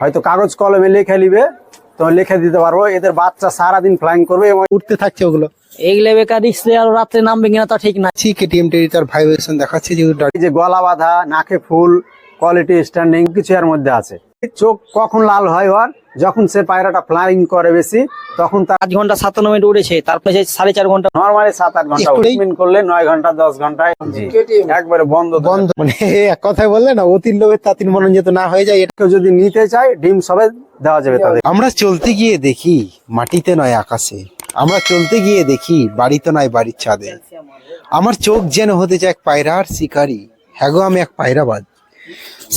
হয়তো কাগজ কলমে লিখে নিবে তো লিখে দিতে পারব। এদের বাচ্চা সারাদিন ফ্লাইং করবে এবং উঠতে থাকছে ওগুলো। এইগুলো বেকার রিক্সে আর রাত্রে নামবে কিনা তা ঠিক না সি কেটিএম টেরি তার ভাইব্রেশন দেখাচ্ছে যেহেতু যে গলা বাঁধা নাকে ফুল কোয়ালিটি স্ট্যান্ডিং কিছু এর মধ্যে আছে। চোখ কখন লাল হয় ওর যখন সে পায়রাটা ফ্লাইং করে বেশি তখন তার আট ঘণ্টা সাতান্ন মিনিট উড়েছে তারপরে সেই সাড়ে চার ঘণ্টা নর্মালি সাত আট ঘণ্টা ট্রিটমেন্ট করলে নয় ঘণ্টা দশ ঘন্টায় একবারে বন্ধ বন্ধ। মানে এক কথায় বললে না অতির লোভের তাঁতির মনন যেত না হয়ে যায় এটাকে যদি নিতে চায় ডিম সবে দেওয়া যাবে তাদের। আমরা চলতে গিয়ে দেখি মাটিতে নয় আকাশে। আমরা চলতে গিয়ে দেখি বাড়িতে নয় বাড়ির ছাদে। আমার চোখ যেন হতে চায় এক পায়রার শিকারি। হ্যাঁ গো আমি এক পায়রাবাজ।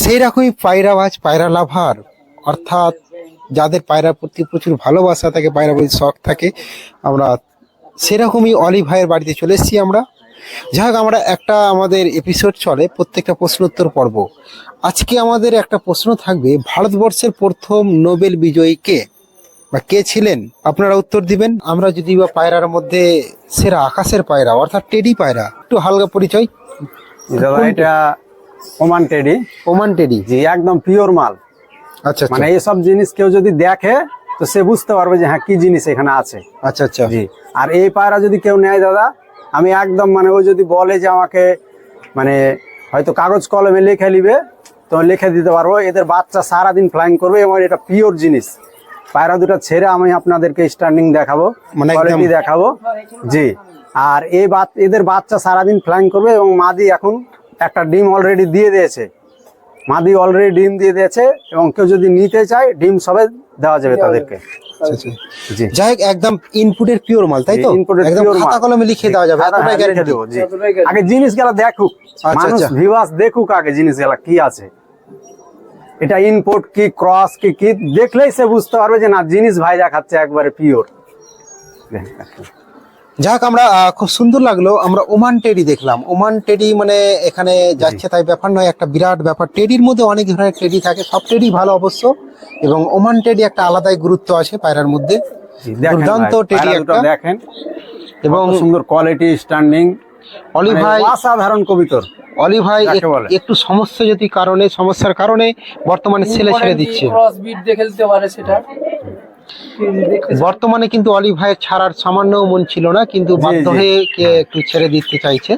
সেই রকমই পায়রাবাজ পায়রা লাভার। অর্থাৎ যাদের পায়রার প্রতি প্রচুর ভালোবাসা থাকে পায়রা প্রতি শখ থাকে আমরা সেরকমই অলি ভাইয়ের বাড়িতে চলে এসেছি আমরা। যাই আমরা একটা আমাদের এপিসোড চলে প্রত্যেকটা প্রশ্নোত্তর পর্ব। আজকে আমাদের একটা প্রশ্ন থাকবে ভারতবর্ষের প্রথম নোবেল বিজয়ী কে? বা কে ছিলেন? আপনারা উত্তর দিবেন। আমরা যদি বা পায়রার মধ্যে সেরা আকাশের পায়রা অর্থাৎ টেডি পায়রা একটু হালকা পরিচয়। দাদা এটা ওমান টেডি। Oman teddy. জি একদম পিওর মাল। আচ্ছা মানে আচ্ছা এইসব জিনিস কেউ যদি দেখে তো সে বুঝতে পারবে যে হ্যাঁ কি জিনিস এখানে আছে। আচ্ছা আচ্ছা। জি। আর এই পায়রা যদি কেউ নেয় দাদা আমি একদম মানে ও যদি বলে যে আমাকে মানে হয়তো কাগজ কলমে লিখে নিবে তো লিখে দিতে পারব। এদের বাচ্চা সারাদিন ফ্লাইং করবে এবং এটা পিওর জিনিস। পায়রা দুটো ছেড়ে আমি আপনাদেরকে স্ট্যান্ডিং দেখাবো মানে কোয়ালিটি দেখাবো। জি। আর এই বাচ এদের বাচ্চা সারাদিন ফ্লাইং করবে এবং মাদি এখন একটা ডিম অলরেডি দিয়ে দিয়েছে। মাদি অলরেডি ডিম দিয়ে দিয়েছে এবং কেউ যদি নিতে চায় ডিম সবে দেওয়া যাবে তাদেরকে। আচ্ছা, আচ্ছা। জি। যাই হোক একদম ইনপুটের পিওর মাল তাই তো? জি, input এর একদম pure খাতা কলমে লিখে দেওয়া যাবে এতটাই হ্যাঁ, গ্যারান্টি আগে দেখুক আচ্ছা, মানুষ। ভিউয়ার্স দেখুক আগে জিনিস গেলা কি আছে। এটা ইনপুট কি ক্রস কি কি দেখলেই সে বুঝতে পারবে যে না জিনিস ভাই দেখাচ্ছে একবারে পিওর যাক আমরা খুব সুন্দর লাগল। আমরা ওমান টেডি দেখলাম। ওমান টেডি মানে এখানে যাচ্ছে তাই ব্যাপার নয় একটা বিরাট ব্যাপার। টেডির মধ্যে অনেক ধরনের টেডি থাকে সব টেডি ভালো অবশ্য। এবং ওমান টেডি একটা আলাদাই গুরুত্ব আছে পায়রার মধ্যে। দুর্দান্ত টেডি একটা। দেখেন। এবং সুন্দর কোয়ালিটি স্ট্যান্ডিং অলি ভাই অসাধারণ কবিতর। অলি ভাই যাকে এক- বলে। একটু সমস্যা যদি কারণে সমস্যার কারণে বর্তমানে ছেলে ছেড়ে দিচ্ছে। ক্রস বিট দিয়ে খেলতে পারে সেটা। বর্তমানে কিন্তু অলি ভাইয়ের ছাড়ার সামান্য মন ছিল না কিন্তু বাধ্য হয়ে কে একটু ছেড়ে দিতে চাইছে।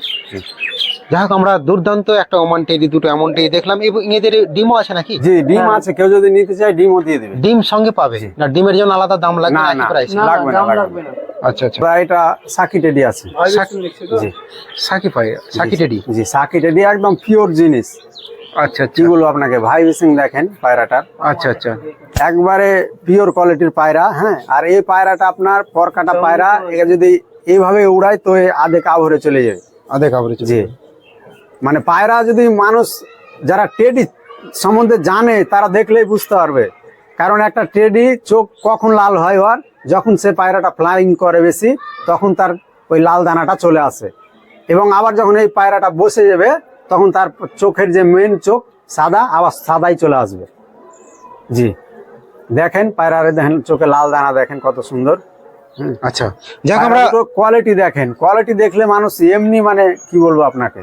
যাই হোক আমরা দুর্দান্ত একটা ওমান টেডি দুটো এমন টেডি দেখলাম। এবং এদের ডিমও আছে নাকি? জি ডিম আছে। কেউ যদি নিতে চায় ডিমও দিয়ে দেবে। ডিম সঙ্গে পাবে। না ডিমের জন্য আলাদা দাম লাগবে না না প্রাইস লাগবে না লাগবে আচ্ছা আচ্ছা। এটা সাকি টেডি আছে। জি। সাকি পাই সাকি টেডি জি সাকি টেডি একদম পিওর জিনিস। আচ্ছা কি বলব আপনাকে ভাই বিসিং দেখেন পায়রাটার আচ্ছা আচ্ছা। একবারে পিওর কোয়ালিটির পায়রা হ্যাঁ? আর এই পায়রাটা আপনার পরকাটা পায়রা একে যদি এইভাবে উড়ায় তো আধে কাভরে চলে যাবে। আধে কাভরে চলে জি। মানে পায়রা যদি মানুষ যারা টেডি সম্বন্ধে জানে তারা দেখলেই বুঝতে পারবে। কারণ একটা টেডি চোখ কখন লাল হয় ওর? যখন সে পায়রাটা ফ্লাইং করে বেশি তখন তার ওই লাল দানাটা চলে আসে। এবং আবার যখন এই পায়রাটা বসে যাবে তখন তার চোখের যে মেন চোখ সাদা আবার সাদাই চলে আসবে। জি। দেখেন পায়রারে দেখেন চোখে লাল দানা দেখেন কত সুন্দর। হুম। আচ্ছা যাক আমরা কোয়ালিটি দেখেন। কোয়ালিটি দেখলে মানুষ এমনি মানে কি বলব আপনাকে?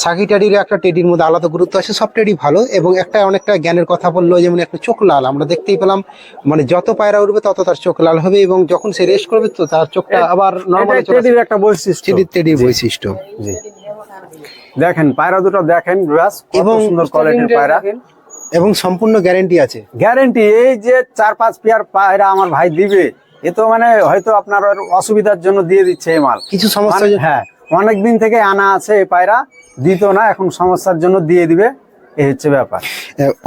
সাকি টেডির একটা টেডির মধ্যে আলাদা গুরুত্ব আছে সব টেডি ভালো এবং একটা অনেকটা জ্ঞানের কথা বলল যেমন একটা চোখ লাল আমরা দেখতেই পেলাম মানে যত পায়রা উঠবে তত তার চোখ লাল হবে এবং যখন সে রেস্ট করবে তো তার চোখটা আবার নর্মাল টেডির একটা বৈশিষ্ট্য। টেডির টেডির বৈশিষ্ট্য জি। দেখেন পায়রা দুটো দেখেন এবং এবং সুন্দর কোয়ালিটির পায়রা। এবং সম্পূর্ণ গ্যারেন্টি আছে। গ্যারেন্টি এই যে চার পাঁচ পেয়ার পায়রা আমার ভাই দিবে এ তো মানে হয়তো আপনার অসুবিধার জন্য দিয়ে দিচ্ছে এই মাল। কিছু সমস্যা মানে- হ্যাঁ অনেক দিন থেকে আনা আছে এই পায়রা দিত না এখন সমস্যার জন্য দিয়ে দিবে। এই হচ্ছে ব্যাপার।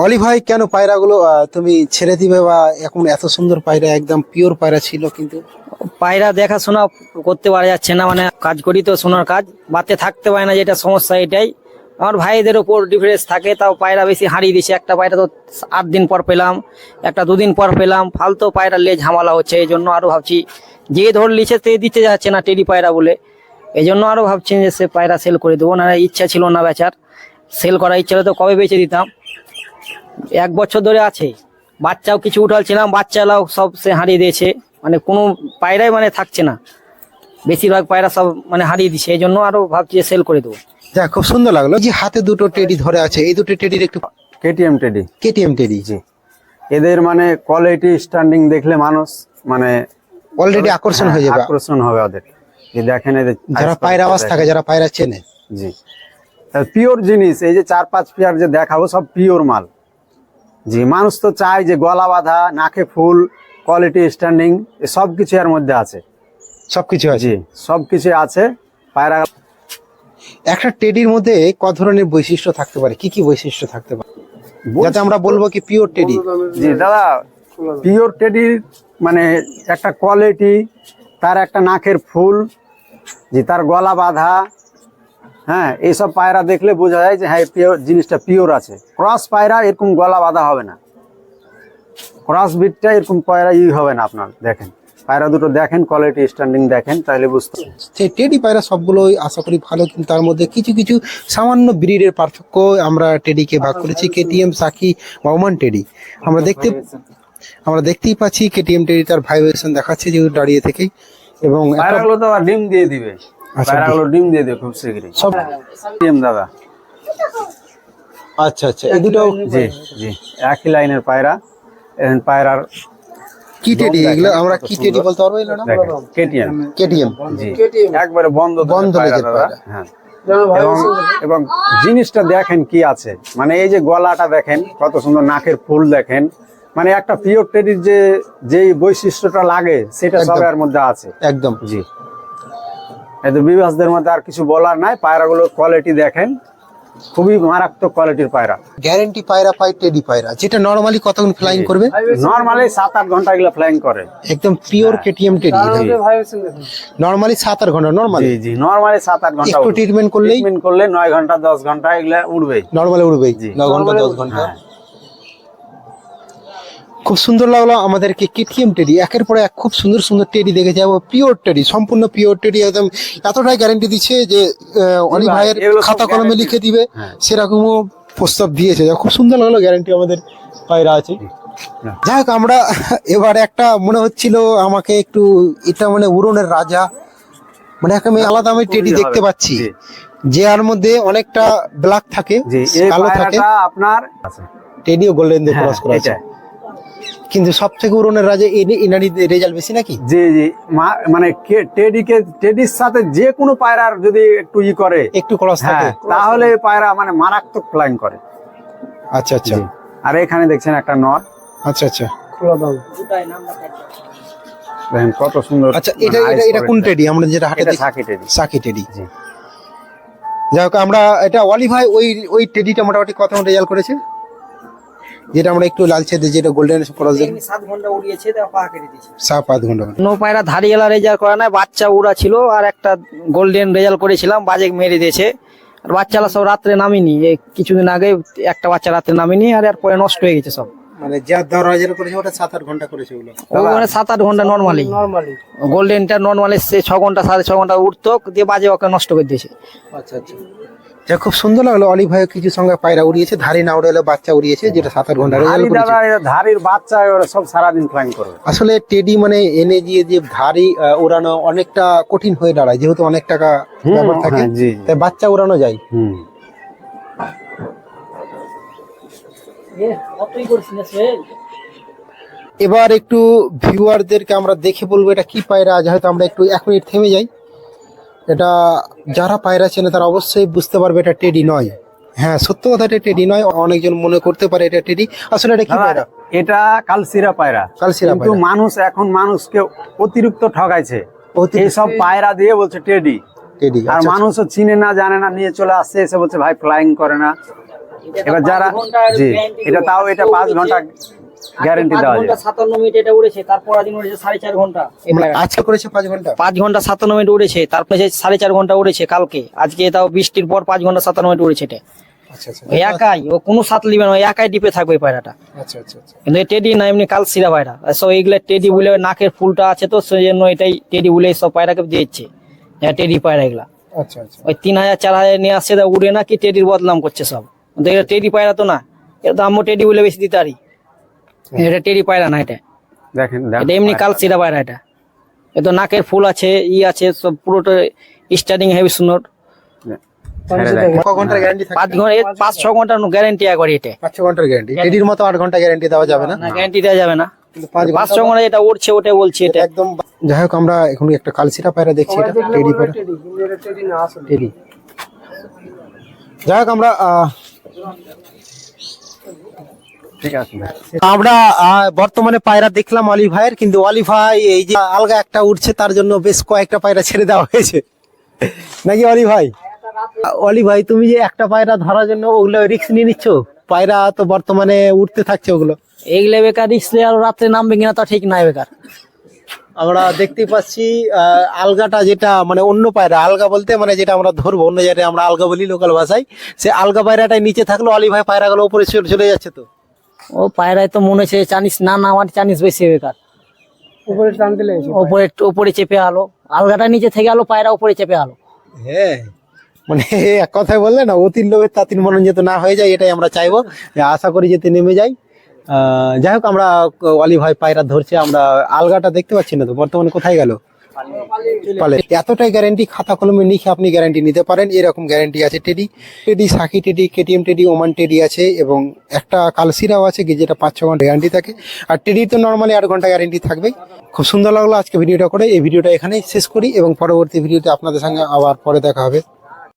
অলি ভাই কেন পায়রাগুলো তুমি ছেড়ে দিবে বা এখন এত সুন্দর পায়রা একদম পিওর পায়রা ছিল কিন্তু? পায়রা দেখাশোনা করতে পারা যাচ্ছে না মানে কাজ করি তো সোনার কাজ বাতে থাকতে পারে না যেটা সমস্যা এটাই। আমার ভাইদের ওপর ডিফারেন্স থাকে তাও পায়রা বেশি হারিয়ে দিছে। একটা পায়রা তো আট দিন পর পেলাম একটা দুদিন পর পেলাম ফালতু পায়রা লেজ ঝামেলা হচ্ছে এই জন্য আরও ভাবছি যে ধর লিছে তে দিতে যাচ্ছে না টেডি পায়রা বলে এই জন্য আরও ভাবছি যে সে পায়রা সেল করে দেবো। না ইচ্ছা ছিল না বেচার। সেল করার ইচ্ছা হলে তো কবে বেচে দিতাম। এক বছর ধরে আছে। বাচ্চাও কিছু উঠালছিলাম বাচ্চালাও সব সে হারিয়ে দিয়েছে। মানে কোনো পায়রাই মানে থাকছে না। বেশিরভাগ পায়রা সব মানে হারিয়ে দিছে এই জন্য আরও ভাবছি যে সেল করে দেবো। যাক খুব সুন্দর লাগল। যে হাতে দুটো টেডি ধরে আছে এই দুটো টেডির একটু কেটিএম টেডি কেটিএম টেডি জি। এদের মানে কোয়ালিটি স্ট্যান্ডিং দেখলে মানুষ মানে অলরেডি আকর্ষণ হয়ে যাবে। আকর্ষণ হবে ওদের। যে দেখেন যারা পায়রা আওয়াজ থাকে যারা পায়রা চেনে। জি। পিওর জিনিস এই যে চার পাঁচ পেয়ার যে দেখাবো সব পিওর মাল। জি মানুষ তো চায় যে গলা বাঁধা নাকে ফুল কোয়ালিটি স্ট্যান্ডিং সব কিছু এর মধ্যে আছে। সবকিছু আছে। সব কিছু আছে পায়রা একটা টেডির মধ্যে ক ধরনের বৈশিষ্ট্য থাকতে পারে? কি কি বৈশিষ্ট্য থাকতে পারে? যাতে আমরা বলব কি পিওর টেডি জি দাদা পিওর টেডির মানে একটা কোয়ালিটি তার একটা নাকের ফুল জি তার গলা বাঁধা হ্যাঁ এইসব পায়রা দেখলে বোঝা যায় যে হ্যাঁ পিওর জিনিসটা পিওর আছে। ক্রস পায়রা এরকম গলা বাঁধা হবে না। ক্রস বিটটা এরকম পায়রা ই হবে না আপনার দেখেন। পায়রা দুটো দেখেন কোয়ালিটি স্ট্যান্ডিং দেখেন তাহলে বুঝতে সেই টেডি পায়রা সবগুলোই আশা করি ভালো কিন্তু তার মধ্যে কিছু কিছু সামান্য ব্রিডের পার্থক্য আমরা টেডিকে ভাগ করেছি কেটিএম সাকি ওমান টেডি আমরা দেখতে আমরা দেখতেই পাচ্ছি কেটিএম টেডি তার ভাইব্রেশন দেখাচ্ছে যেহেতু দাঁড়িয়ে থেকেই। এবং পায়রাগুলো তো ডিম দিয়ে দিবে। আচ্ছা, পায়রাগুলো ডিম দিয়ে দেবে খুব শীঘ্রই সব ডিম দাদা। আচ্ছা আচ্ছা এই দুটো জি জি। একই লাইনের পায়রা এখন পায়রার কি টেডি? এগুলো আমরা কি টেডি বলতে পারব এগুলো? না কেটিএম। কেটিএম। জি একবারে বন্ধ বন্ধ লেজের দাদা। পায়রা। হ্যাঁ। এবং এবং জিনিসটা দেখেন কি আছে। মানে এই যে গলাটা দেখেন কত সুন্দর নাকের ফুল দেখেন। মানে একটা পিওর টেডির যে যেই বৈশিষ্ট্যটা লাগে সেটা। সবের মধ্যে আছে। একদম। জি। এই তো বিবাসদের মধ্যে আর কিছু বলার নাই। পায়রাগুলোর কোয়ালিটি দেখেন। খুবই মারাত্মক কোয়ালিটির পায়রা। গ্যারান্টি পায়রা পাই টেডি পায়রা। যেটা নরমালি কতক্ষণ ফ্লাইং করবে? নর্মালি সাত আট ঘণ্টা এগুলো ফ্লাইং করে। একদম পিওর কেটিএম টেডি নরমালি সাত আট ঘণ্টা নরমালি জি জি। নর্মালি সাত আট ঘণ্টা একটু ট্রিটমেন্ট করলেই? ট্রিটমেন্ট করলে নয় ঘণ্টা দশ ঘণ্টা এগুলা উড়বে নরমালি উড়বে জি। ন ঘণ্টা দশ ঘণ্টা। হ্যাঁ। খুব সুন্দর লাগল আমাদেরকে কেটিএম টেডি। একের পরে এক খুব সুন্দর সুন্দর টেডি দেখে যাব পিওর টেডি সম্পূর্ণ পিওর টেডি। একদম এতটাই গ্যারেন্টি দিচ্ছে যে ভাই, ভাইয়ের খাতা কলমে লিখে দিবে। হ্যাঁ। সেরকমও প্রস্তাব দিয়েছে। খুব সুন্দর লাগল গ্যারেন্টি আমাদের পায়রা আছে। হ্যাঁ। যাই হোক আমরা এবার একটা মনে হচ্ছিল আমাকে একটু এটা মানে উড়নের রাজা। মানে আমি আলাদা আমি টেডি দেখতে পাচ্ছি। যে আর মধ্যে অনেকটা ব্ল্যাক থাকে কালো থাকে। আপনার টেডিও গোল্ডেন দিয়ে হ্যাঁ, ক্রস করা আছে। কিন্তু সব থেকে উড়নের রাজা এনে- এনারই রেজাল্ট বেশি নাকি? জি জি। মা- মানে কে- টেডিকে টেডির সাথে যে কোনো পায়রার যদি একটু ই করে একটু ক্রস থাকে। হ্যাঁ তাহলে পায়রা মানে মারাত্মক ফ্লাইং করে। আচ্ছা আচ্ছা। আর এখানে দেখছেন একটা নট আচ্ছা আচ্ছা। খোলা দাও। দেখেন কত সুন্দর আচ্ছা এটা মানে এটা এটা কোন এটা। টেডি? আমরা যেটা হাটে এটা দেখি সাকি টেডি। সাকি টেডি। জি। যাই হোক আমরা এটা অলি ভাই ওই ওই টেডিটা মোটামুটি কত রেজাল্ট করেছে? যেটা আমরা একটু লালচে দিয়ে যেটা গোল্ডেন ক্রস দেখি সাত ঘণ্টা উড়িয়েছে তা পা কেটে দিয়েছে। সাত আধ ঘণ্টা। নো পায়রা ধারি গেলা রেজাল্ট করা নাই বাচ্চা উড়া ছিল আর একটা গোল্ডেন রেজাল্ট করেছিলাম বাজে মেরে দিয়েছে। আর বাচ্চারা সব রাত্রে নামিনি এই কিছুদিন আগে একটা বাচ্চা রাত্রে নামিনি আর এরপরে নষ্ট হয়ে গেছে সব। মানে যা দর হাজার করেছে ওটা সাত আট ঘণ্টা করেছে ওগুলো। মানে সাত আট ঘণ্টা নর্মালি নরমালি গোল্ডেনটা নর্মালি সে ছ ঘণ্টা সাড়ে ছ ঘণ্টা উঠতো দিয়ে বাজে ওকে নষ্ট করে দিয়েছে। আচ্ছা আচ্ছা। যা খুব সুন্দর লাগল। অলি ভাই কিছু সঙ্গে পায়রা উড়িয়েছে ধারি না উড়ে বাচ্চা উড়িয়েছে যেটা সাত আট ঘণ্টা ধারির বাচ্চা ওরা সব সারাদিন ফ্লাইং করবে। আসলে টেডি মানে এনে দিয়ে যে ধারি উড়ানো অনেকটা কঠিন হয়ে দাঁড়ায় যেহেতু অনেক টাকা ব্যাপার থাকে হ্যাঁ, জি। তাই বাচ্চা উড়ানো যায়। হুম। এবার একটু ভিউয়ারদেরকে আমরা দেখে বলব এটা কি পায়রা হয়তো আমরা একটু এক মিনিট থেমে যাই। এটা যারা পায়রা চেনে তারা অবশ্যই বুঝতে পারবে এটা টেডি নয়। হ্যাঁ সত্য কথা এটা টেডি নয়। অনেকজন মনে করতে পারে এটা টেডি। আসলে এটা কি পায়রা? এটা কালসিরা পায়রা। কালশিরা কিন্তু মানুষ এখন মানুষকে অতিরিক্ত ঠকাইছে অতিরিক্ত- এই সব পায়রা দিয়ে বলছে টেডি। টেডি আর আচ্ছা, মানুষও চিনে না জানে না নিয়ে চলে আসছে এসে বলছে ভাই ফ্লাইং করে না। এবার যারা জি এটা তাও এটা পাঁচ ঘণ্টা গ্যারেন্টি দেওয়া যায়। সাতান্ন মিনিট এটা উড়েছে তারপর দিন উড়েছে সাড়ে চার ঘণ্টা। এই মানে। আজকে করেছে পাঁচ ঘণ্টা? পাঁচ ঘণ্টা সাতান্ন মিনিট উড়েছে তারপরে সাড়ে চার ঘণ্টা উড়েছে কালকে। আজকে তাও বৃষ্টির পর পাঁচ ঘণ্টা সাতান্ন মিনিট উড়েছে এটা। আচ্ছা আচ্ছা। একাই ও কোনো সাত লিবে না একাই ডিপে থাকবে পায়রাটা। আচ্ছা কিন্তু টেডি না এমনি কাল সিরা পায়রা। সো এইগুলা টেডি বলে নাকের ফুলটা আছে তো সেই জন্য এটাই টেডি বলে সব পায়রাকে দিয়েছে। হ্যাঁ টেডি পায়রা এগুলা। আচ্ছা আচ্ছা। ওই তিন হাজার চার হাজার নিয়ে আসছে উড়ে না কি টেডির বদনাম করছে সব। টেডি পায়রা তো না এটা দামও টেডি বলে বেশি দিতে পারি। এটা টেরি পায়রা না এটা? দেখেন এটা এমনি কাল সিরা পায়রা এটা। এ তো নাকের ফুল আছে ই আছে সব পুরোটা স্টার্টিং হেভি সুন্দর। থাকে পাঁচ ঘণ্টা পাঁচ ছ ঘণ্টার গ্যারেন্টি একবার এটা। পাঁচ ছ ঘণ্টার গ্যারান্টি টেডির মতো আট ঘণ্টা গ্যারান্টি দেওয়া যাবে না? না গ্যারেন্টি দেওয়া যাবে না। পাঁচ ছ ঘণ্টা উঠছে ওটা বলছি এটা। একদম যাই হোক আমরা এখন একটা কালসিরা পায়রা দেখছি এটা টেডি পায়রা। টেডি। যাই হোক আমরা আহ, ঠিক আছে আমরা আহ, বর্তমানে পায়রা দেখলাম অলি ভাইয়ের কিন্তু অলি ভাই এই যে আলগা একটা উঠছে তার জন্য বেশ কয়েকটা পায়রা ছেড়ে দেওয়া হয়েছে। নাকি অলি ভাই? অলি ভাই তুমি যে একটা পায়রা ধরার জন্য ওগুলো রিস্ক নিয়ে নিচ্ছ? পায়রা তো বর্তমানে উঠতে থাকছে ওগুলো। এইগুলো বেকার রিক্সলে আর রাত্রে নামবে কিনা তা ঠিক নাই বেকার। আমরা দেখতে পাচ্ছি আহ, আলগাটা যেটা মানে অন্য পায়রা আলগা বলতে মানে যেটা আমরা ধরবো অন্য জায়গায় আমরা আলগা বলি লোকাল ভাষায় সে আলগা পায়রাটাই নিচে থাকল অলি ভাই পায়রাগুলো উপরে চলে চলে যাচ্ছে তো। ও পায়রায় তো মনে হচ্ছে চানিস না না আমার চানিস বেশি বেকার। উপরে টান দিলে উপরে উপরে চেপে আলো। আলগাটা নিচে থেকে আলো পায়রা উপরে চেপে আলো। হ্যাঁ। মানে এক কথায় বললে না অতির লোভের তাঁতির মনন যাতে না হয়ে যায় এটাই আমরা চাইব। যে আশা করি যেতে নেমে যাই। যাই হোক আমরা অলি ভাই পায়রা ধরছে আমরা আলগাটা দেখতে পাচ্ছি না তো বর্তমানে কোথায় গেল? পালে। এতটাই গ্যারান্টি খাতা কলমে লিখে আপনি গ্যারান্টি নিতে পারেন। এরকম গ্যারান্টি আছে teddy teddy Psaki teddy KTM teddy Oman teddy আছে এবং একটা কালসিরাও আছে যেটা পাঁচ ছ ঘণ্টা গ্যারান্টি থাকে। আর টেডি তো নর্মালি আট ঘণ্টা গ্যারান্টি থাকবেই। খুব সুন্দর লাগল আজকে ভিডিওটা করে। এই ভিডিওটা এখানেই শেষ করি এবং পরবর্তী ভিডিওতে আপনাদের সঙ্গে আবার পরে দেখা হবে।